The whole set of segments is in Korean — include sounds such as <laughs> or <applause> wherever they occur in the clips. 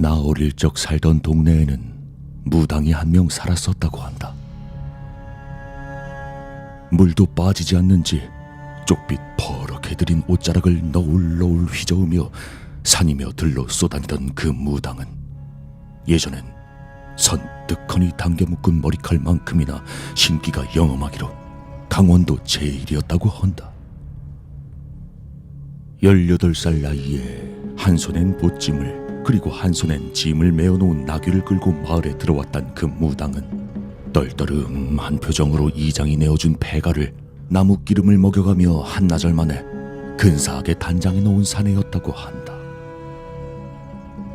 나 어릴 적 살던 동네에는 무당이 한 명 살았었다고 한다. 물도 빠지지 않는지 쪽빛 퍼렇게 들인 옷자락을 너울너울 휘저으며 산이며 들로 쏟아내던 그 무당은 예전엔 선뜩하니 당겨 묶은 머리칼만큼이나 신기가 영험하기로 강원도 제일이었다고 한다. 18살 나이에 한 손엔 보찜을 그리고 한 손엔 짐을 메어놓은 나귀를 끌고 마을에 들어왔던 그 무당은 떨떠름한 표정으로 이장이 내어준 배가를 나무 기름을 먹여가며 한나절 만에 근사하게 단장해 놓은 사내였다고 한다.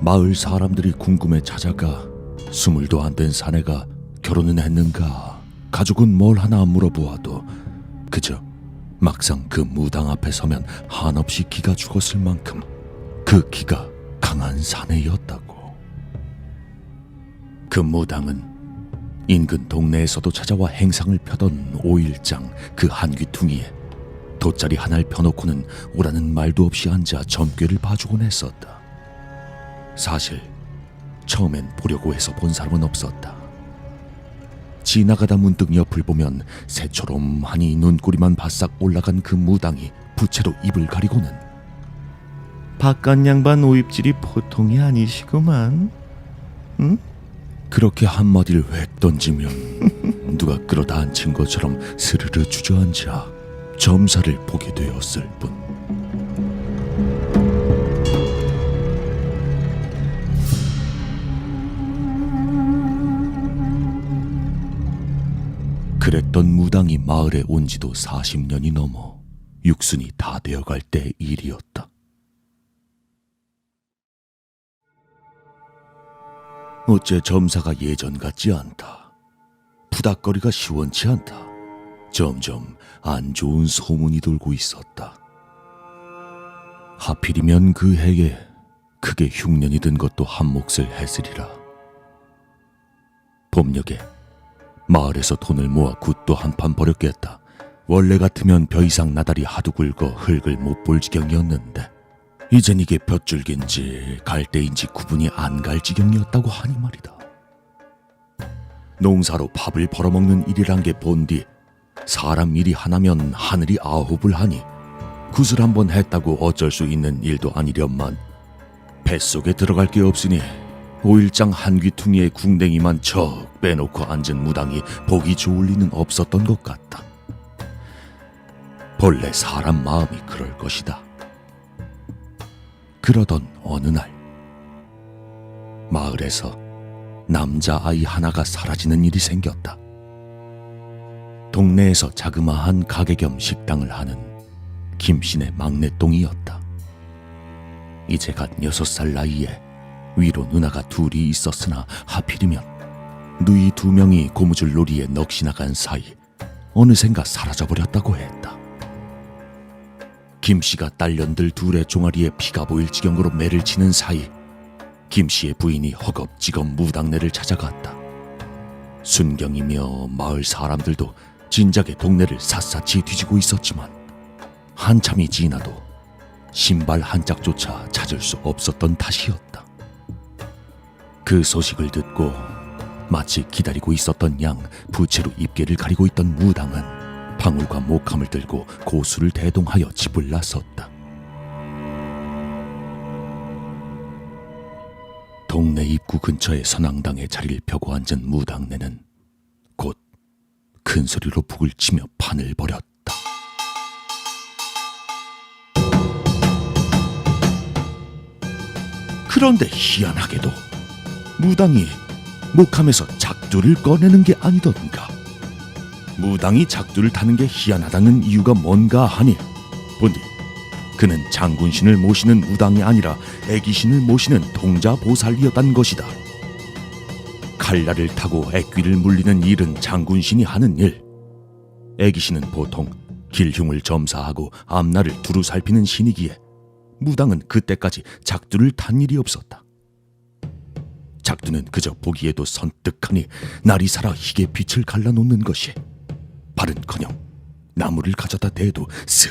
마을 사람들이 궁금해 찾아가 스물도 안 된 사내가 결혼은 했는가 가족은 뭘 하나 물어보아도 그저 막상 그 무당 앞에 서면 한없이 기가 죽었을 만큼 그 기가 사내였다고. 그 무당은 인근 동네에서도 찾아와 행상을 펴던 오일장 그 한귀퉁이에 돗자리 하나를 펴놓고는 오라는 말도 없이 앉아 점괘를 봐주곤 했었다. 사실 처음엔 보려고 해서 본 사람은 없었다. 지나가다 문득 옆을 보면 새처럼 하니 눈꼬리만 바싹 올라간 그 무당이 부채로 입을 가리고는 바깥 양반 오입질이 보통이 아니시구만. 응? 그렇게 한마디를 획 던지면 누가 끌어다 앉힌 것처럼 스르르 주저앉아 점사를 보게 되었을 뿐. 그랬던 무당이 마을에 온 지도 40년이 넘어 육순이 다 되어갈 때 일이었다. 어째 점사가 예전 같지 않다. 부닥거리가 시원치 않다. 점점 안 좋은 소문이 돌고 있었다. 하필이면 그 해에 크게 흉년이 든 것도 한 몫을 했으리라. 봄녘에 마을에서 돈을 모아 굿도 한판 버렸겠다. 원래 같으면 벼 이상 나달이 하도 굵어 흙을 못 볼 지경이었는데 이젠 이게 볕줄기인지 갈대인지 구분이 안 갈 지경이었다고 하니 말이다. 농사로 밥을 벌어먹는 일이란 게 본디 사람 일이 하나면 하늘이 아홉을 하니 굿을 한번 했다고 어쩔 수 있는 일도 아니련만 뱃속에 들어갈 게 없으니 오일장 한 귀퉁이에 궁뎅이만 척 빼놓고 앉은 무당이 보기 좋을 리는 없었던 것 같다. 본래 사람 마음이 그럴 것이다. 그러던 어느 날 마을에서 남자아이 하나가 사라지는 일이 생겼다. 동네에서 자그마한 가게 겸 식당을 하는 김씨네 막내똥이었다. 이제 갓 여섯 살 나이에 위로 누나가 둘이 있었으나 하필이면 누이 두 명이 고무줄 놀이에 넋이 나간 사이 어느샌가 사라져버렸다고 했다. 김 씨가 딸년들 둘의 종아리에 피가 보일 지경으로 매를 치는 사이 김 씨의 부인이 허겁지겁 무당네를 찾아갔다. 순경이며 마을 사람들도 진작에 동네를 샅샅이 뒤지고 있었지만 한참이 지나도 신발 한 짝조차 찾을 수 없었던 탓이었다. 그 소식을 듣고 마치 기다리고 있었던 양 부채로 입계를 가리고 있던 무당은 방울과 목함을 들고 고수를 대동하여 집을 나섰다. 동네 입구 근처의 선앙당에 자리를 펴고 앉은 무당네는 곧 큰 소리로 북을 치며 판을 벌였다. 그런데 희한하게도 무당이 목함에서 작두를 꺼내는 게 아니던가. 무당이 작두를 타는 게 희한하다는 이유가 뭔가 하니 본디 그는 장군신을 모시는 무당이 아니라 애기신을 모시는 동자보살이었단 것이다. 칼날을 타고 애귀를 물리는 일은 장군신이 하는 일. 애기신은 보통 길흉을 점사하고 앞날을 두루 살피는 신이기에 무당은 그때까지 작두를 탄 일이 없었다. 작두는 그저 보기에도 선뜩하니 날이 살아 희게 빛을 갈라놓는 것이 발은커녕 나무를 가져다 대도 쓱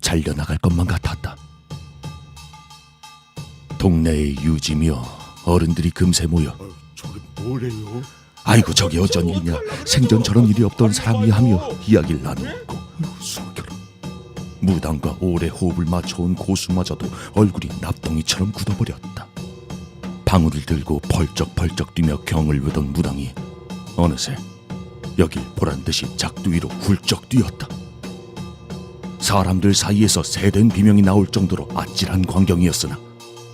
잘려나갈 것만 같았다. 동네의 유지며 어른들이 금세 모여 아, 저게 뭐래요? 아이고 저게 어쩐 일이냐 생전 저런 일이 없던 사람이 하며 이야기를 숨겨라 무당과 오래 호흡을 맞춰온 고수마저도 얼굴이 납덩이처럼 굳어버렸다 방울을 들고 벌쩍벌쩍 뛰며 경을 외던 무당이 어느새 여길 보란 듯이 작두 위로 훌쩍 뛰었다. 사람들 사이에서 새된 비명이 나올 정도로 아찔한 광경이었으나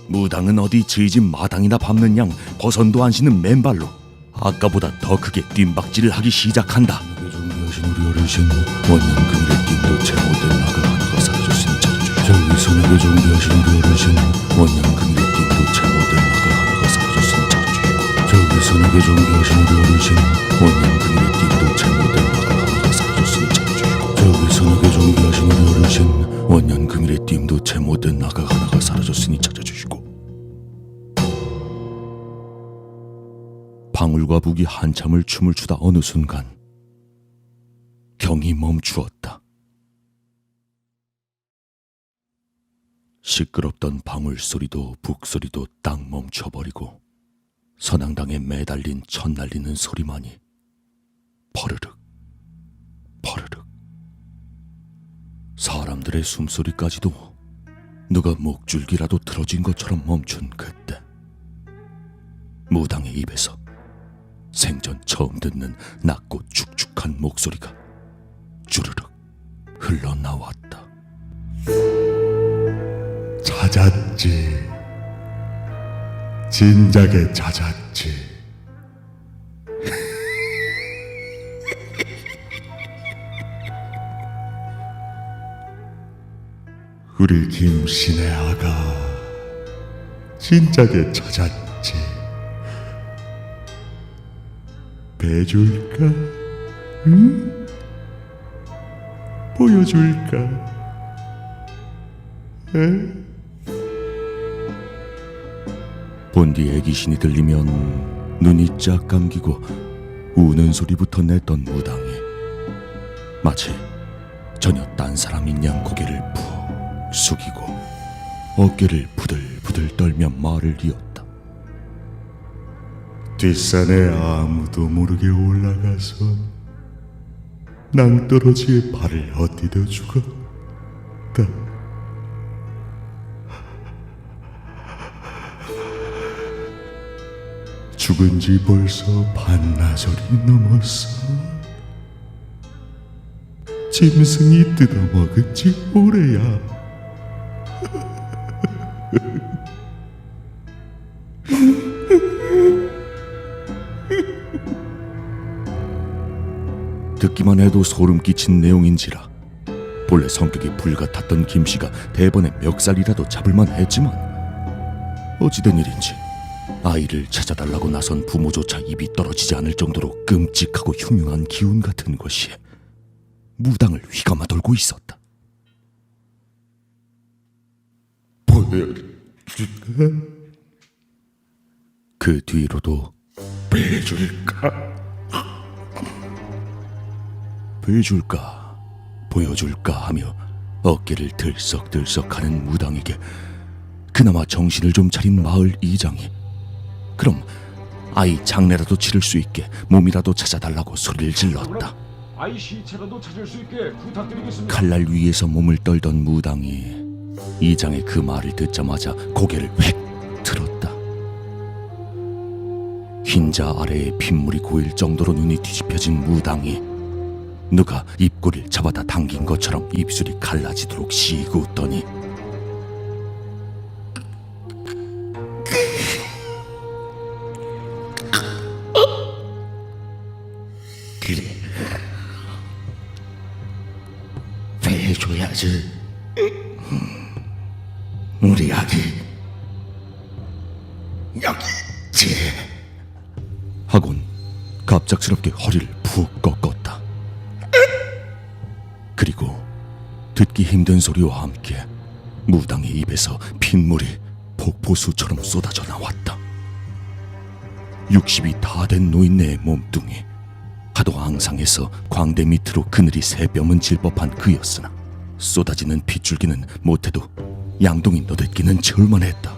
무당은 어디 저희 집 마당이나 밟는 양 버선도 안 신은 맨발로 아까보다 더 크게 뜀박질을 하기 시작한다. 준비하신 우리 어르신 원년 금일의 띵도 제못된 나가 하나가 사라졌으니 찾아주시오. 저기 선하게 준비하신 우리 어르신 원년 금일의 띵도 제못된 나가 하나가 사라졌으니 찾아주시고 저기 선하게 준비하신 우리 어르신 원년 제못된 나가 하나가 사라졌으니 찾아주시고 저기 선하게 준비하신 우리 어르신 원년 금일의 띵도 제 못된 나가 하나가 사라졌으니 찾아주시고 방울과 북이 한참을 춤을 추다 어느 순간 경이 멈추었다. 시끄럽던 방울 소리도 북 소리도 딱 멈춰버리고 선앙당에 매달린 첫 날리는 소리만이 퍼르륵 퍼르륵. 사람들의 숨소리까지도 누가 목줄기라도 틀어진 것처럼 멈춘 그때. 무당의 입에서 생전 처음 듣는 낮고 축축한 목소리가 주르륵 흘러나왔다. 찾았지. 진작에 찾았지 우리 김신의 아가 진작에 찾았지 배줄까? 응? 보여줄까? 에? 본디 애기신이 들리면 눈이 쫙 감기고 우는 소리부터 냈던 무당이 마치 전혀 딴 사람인 양 고개를 푹 숙이고 어깨를 부들부들 떨며 말을 이었다. 뒷산에 아무도 모르게 올라가서 낭떠러지에 발을 헛디뎌 죽었다. 죽은 지 벌써 반나절이 넘었어. 짐승이 뜯어먹은 지 오래야. <laughs> 듣기만 해도 소름 끼친 내용인지라 본래 성격이 불같았던 김씨가 대번에 멱살이라도 잡을만 했지만 어찌된 일인지 아이를 찾아달라고 나선 부모조차 입이 떨어지지 않을 정도로 끔찍하고 흉흉한 기운 같은 것이 무당을 휘감아 돌고 있었다. 보여줄까? 그 뒤로도 빼줄까? 보여줄까 보여줄까 하며 어깨를 들썩들썩하는 무당에게 그나마 정신을 좀 차린 마을 이장이 그럼 아이 장례라도 치를 수 있게 몸이라도 찾아달라고 소리를 질렀다. 아이 시체라도 찾을 수 있게 부탁드리겠습니다. 칼날 위에서 몸을 떨던 무당이 이장의 그 말을 듣자마자 고개를 획 들었다. 흰자 아래에 핏물이 고일 정도로 눈이 뒤집혀진 무당이 누가 입꼬리를 잡아다 당긴 것처럼 입술이 갈라지도록 시고 웃더니 그래. 빼줘야지. 우리 아기 여기 있지. 하곤 갑작스럽게 허리를 푹 꺾었다. 그리고 듣기 힘든 소리와 함께 무당의 입에서 핏물이 폭포수처럼 쏟아져 나왔다. 60이 다 된 노인네의 몸뚱이 하도 앙상해서 광대 밑으로 그늘이 새 뼘은 질 법한 그였으나 쏟아지는 핏줄기는 못해도 양동이 너댓기는 절만했다.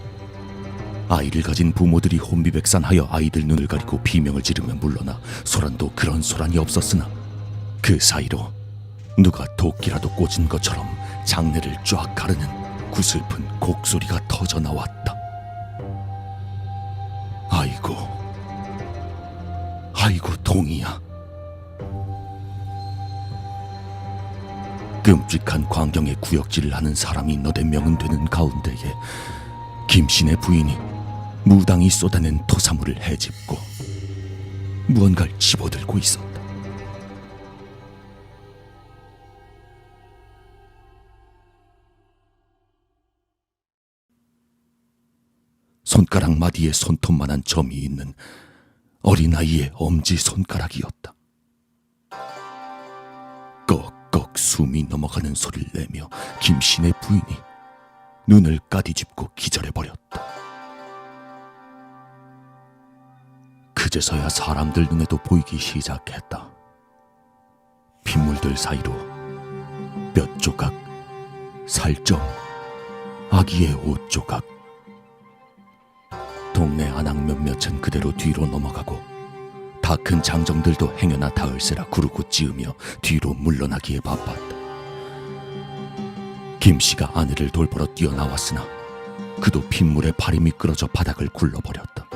아이를 가진 부모들이 혼비백산하여 아이들 눈을 가리고 비명을 지르며 물러나 소란도 그런 소란이 없었으나 그 사이로 누가 도끼라도 꽂은 것처럼 장내를 쫙 가르는 구슬픈 곡소리가 터져 나왔다. 아이고, 아이고 동이야. 끔찍한 광경에 구역질을 하는 사람이 너댓 명은 되는 가운데에 김신의 부인이 무당이 쏟아낸 토사물을 헤집고 무언가를 집어들고 있었다. 손가락 마디에 손톱만한 점이 있는 어린아이의 엄지 손가락이었다. 꺽 꺽 숨이 넘어가는 소리를 내며 김신의 부인이 눈을 까디집고 기절해버렸다. 그제서야 사람들 눈에도 보이기 시작했다. 핏물들 사이로 뼈 조각, 살점, 아기의 옷 조각, 동네 안악 몇몇은 그대로 뒤로 넘어가고 다 큰 장정들도 행여나 닿을세라 구르고 찌으며 뒤로 물러나기에 바빴다. 김 씨가 아내를 돌보러 뛰어나왔으나 그도 핏물에 발이 미끄러져 바닥을 굴러버렸다.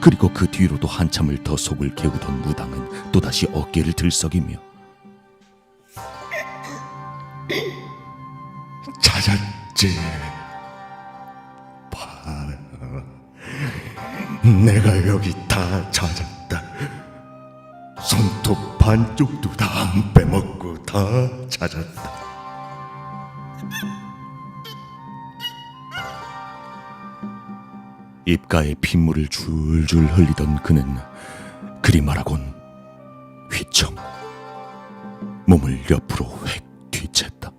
그리고 그 뒤로도 한참을 더 속을 개우던 무당은 또다시 어깨를 들썩이며 찾았지. 내가 여기 다 찾았다. 손톱 반쪽도 다 안 빼먹고 다 찾았다. 입가에 핏물을 줄줄 흘리던 그는 그리 말하곤 휘청 몸을 옆으로 획 뒤챘다.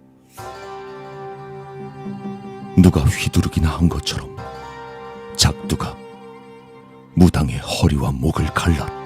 누가 휘두르기나 한 것처럼 무당의 허리와 목을 갈랐다.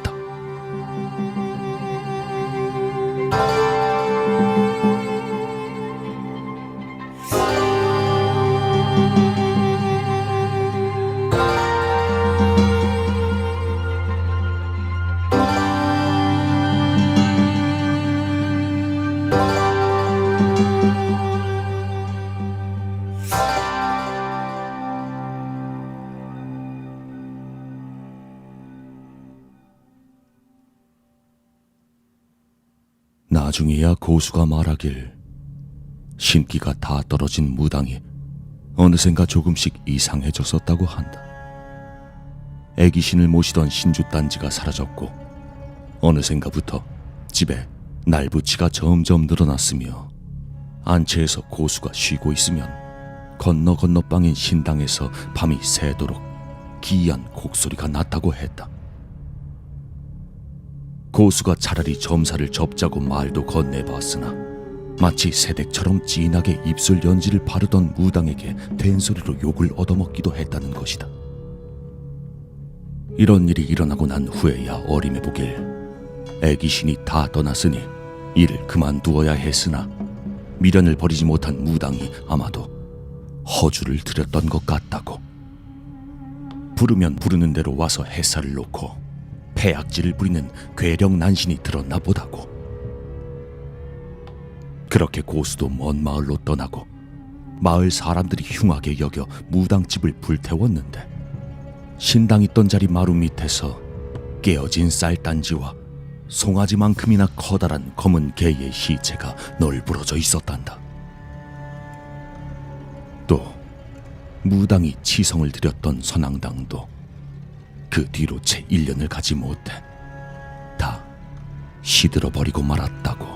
나중에야 고수가 말하길 신기가 다 떨어진 무당이 어느샌가 조금씩 이상해졌었다고 한다. 애기신을 모시던 신주 단지가 사라졌고 어느샌가부터 집에 날부치가 점점 늘어났으며 안채에서 고수가 쉬고 있으면 건너 건너 방인 신당에서 밤이 새도록 기이한 곡소리가 났다고 했다. 고수가 차라리 점사를 접자고 말도 건네봤으나 마치 새댁처럼 진하게 입술 연지를 바르던 무당에게 된소리로 욕을 얻어먹기도 했다는 것이다. 이런 일이 일어나고 난 후에야 어림해 보길 애기신이 다 떠났으니 일을 그만두어야 했으나 미련을 버리지 못한 무당이 아마도 허주를 들였던 것 같다고 부르면 부르는 대로 와서 햇살을 놓고 폐악질을 부리는 괴력 난신이 들었나 보다고. 그렇게 고수도 먼 마을로 떠나고 마을 사람들이 흉하게 여겨 무당집을 불태웠는데 신당 있던 자리 마루 밑에서 깨어진 쌀단지와 송아지만큼이나 커다란 검은 개의 시체가 널브러져 있었단다. 또 무당이 치성을 들였던 선앙당도 그 뒤로 채 1년을 가지 못해 다 시들어 버리고 말았다고.